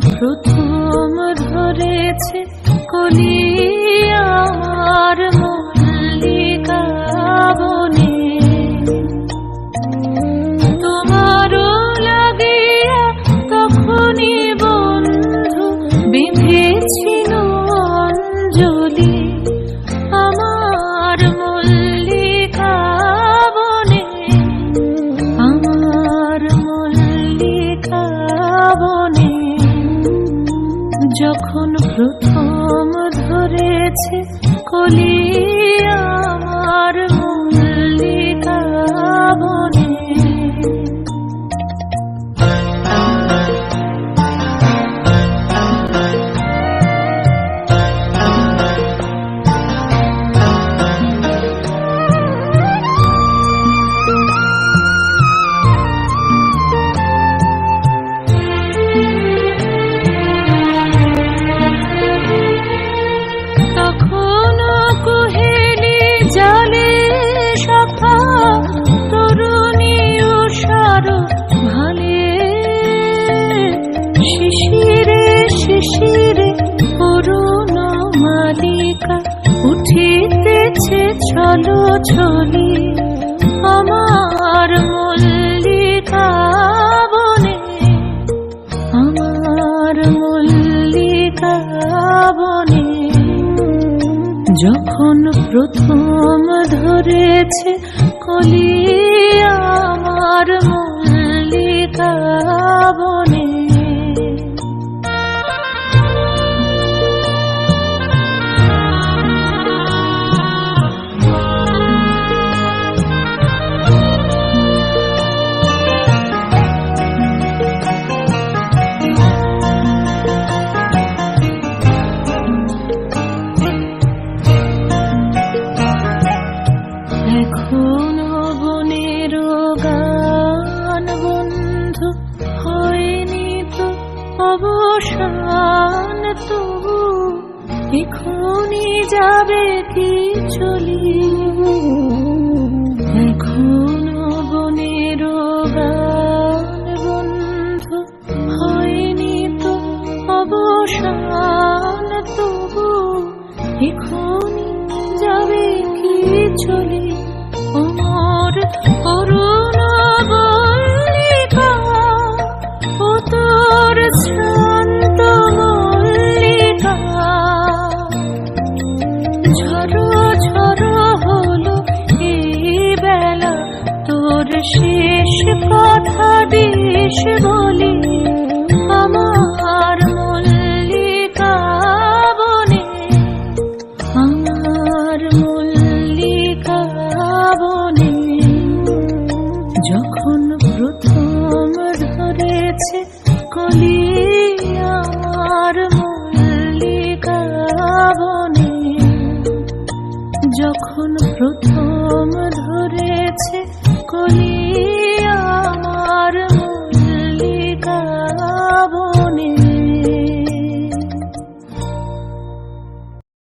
প্রথম ধরেছে কলিয়ার আমার যখন প্রথম ধরেছে কলি আমার মল্লিকা উঠিতেছে চলো চলি। আমার মল্লিকা বনে। আমার মল্লিকা বনে। যখন প্রথম ধরেছে কলি অবসান তবু এখনই যাবে কি চলি এখন বনের বন্ধ হয়নি তো অবসান তবু এখনই ঝরো ঝরো হলো এই বেলা। তোর শেষ কথা দিস বলি আমার মল্লিকা বনে। যখন প্রথম ধরেছে যখন প্রথম